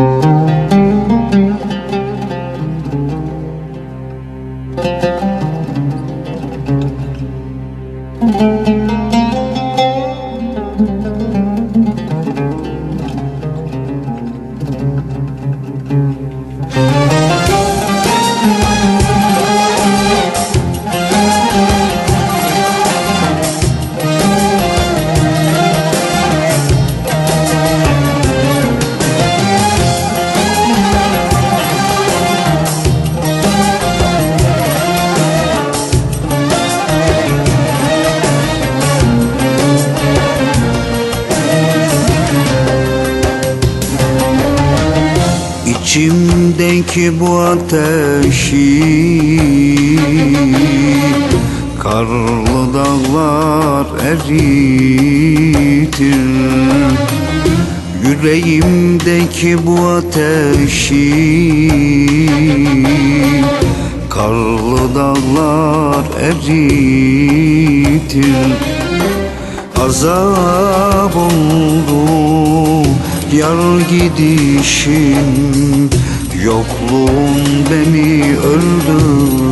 Müzik İçimdeki bu ateşi Karlı dağlar eritir. Yüreğimdeki bu ateşi Karlı dağlar eritir. Azap oldu yar gidişin Yokluğun beni öldürdü.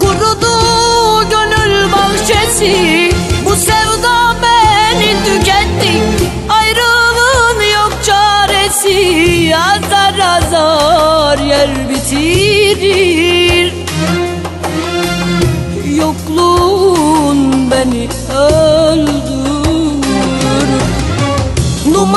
Kurudu gönül bahçesi Bu sevda beni tüketti. Ayrılığın yok çaresi Azar azar yer bitirir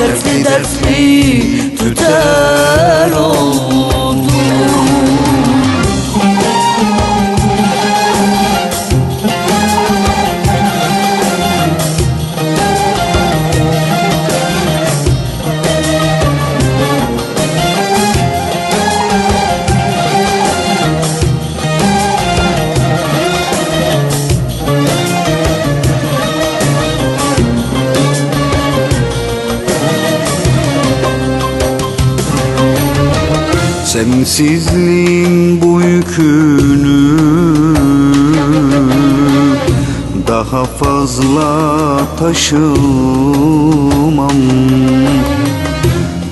Dertli dertli tüter Sensizliğin bu yükünü Daha fazla taşımam.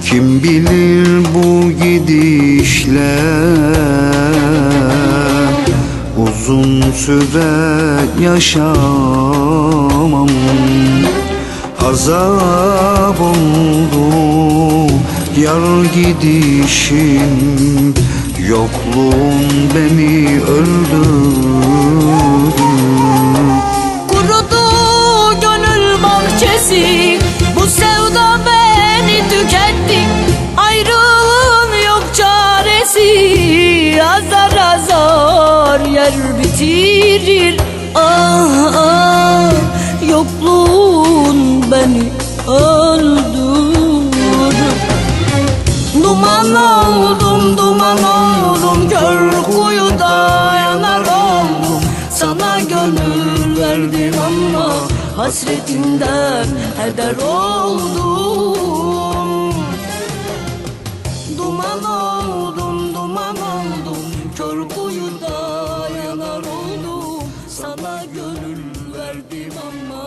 Kim bilir bu gidişle Uzun süre yaşamam. Azap oldu yar gidişin Yokluğun beni öldürdü. Kurudu gönül bahçesi Bu sevda beni tüketti. Ayrılığın yok çaresi Azar azar yer bitirir. Ah ah Duman oldum, duman oldum Kör kuyuda yanar oldum. Sana gönül verdim ama Hasretinden heder oldum. Duman oldum, duman oldum Kör kuyuda yanar oldum. Sana gönül verdim ama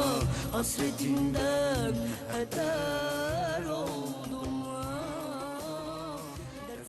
Hasretinden heder